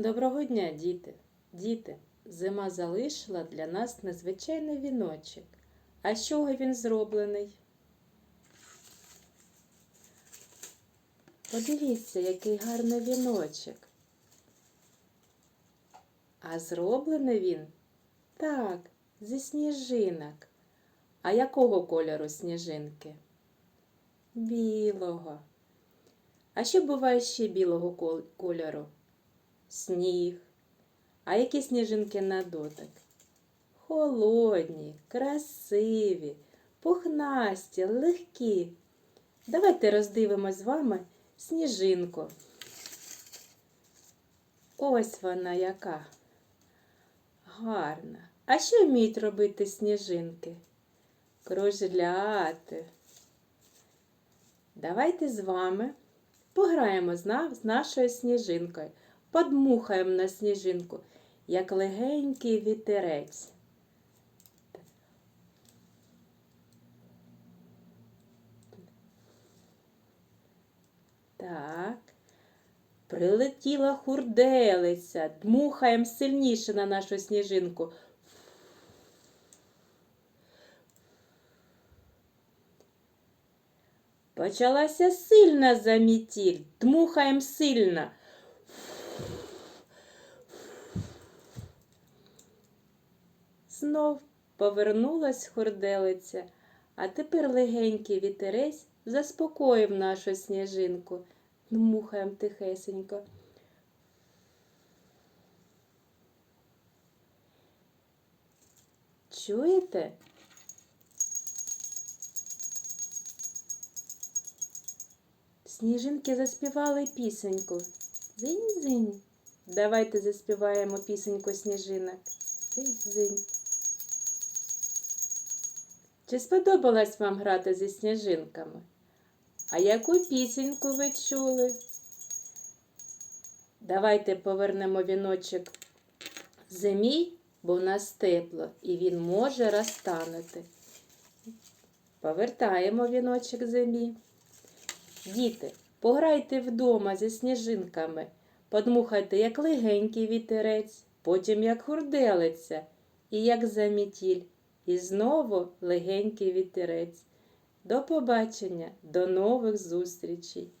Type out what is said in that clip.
Доброго дня, діти! Діти, зима залишила для нас незвичайний віночок. А з чого він зроблений? Подивіться, який гарний віночок. А зроблений він так, зі сніжинок. А якого кольору сніжинки? Білого. А що буває ще білого кольору? Сніг. А які сніжинки на дотик? Холодні, красиві, пухнасті, легкі. Давайте роздивимось з вами сніжинку. Ось вона яка. Гарна. А що вміють робити сніжинки? Кружляти. Давайте з вами пограємо з, нашою сніжинкою. Подмухаємо на сніжинку, як легенький вітерець. Так. Прилетіла хурделиця. Дмухаємо сильніше на нашу сніжинку. Почалася сильна замітіль. Дмухаємо сильно. Знов повернулась хурделиця, а тепер легенький вітерець заспокоїв нашу сніжинку. Дмухаємо тихесенько. Чуєте? Сніжинки заспівали пісеньку. Зинь-зинь. Давайте заспіваємо пісеньку сніжинок. Зинь-зинь. Чи сподобалось вам грати зі сніжинками? А яку пісеньку ви чули? Давайте повернемо віночок зимі, бо в нас тепло і він може розтанути. Повертаємо віночок зимі. Діти, пограйте вдома зі сніжинками, подмухайте, як легенький вітерець, потім як хурделиця і як замітіль, і знову легенький вітерець. До побачення, до нових зустрічей!